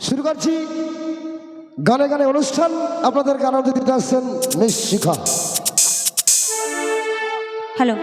শুরু করছি। গানে গানে অনুষ্ঠান। আপনাদের গান দিতে আসছেন মিস শিখা হ্যালো।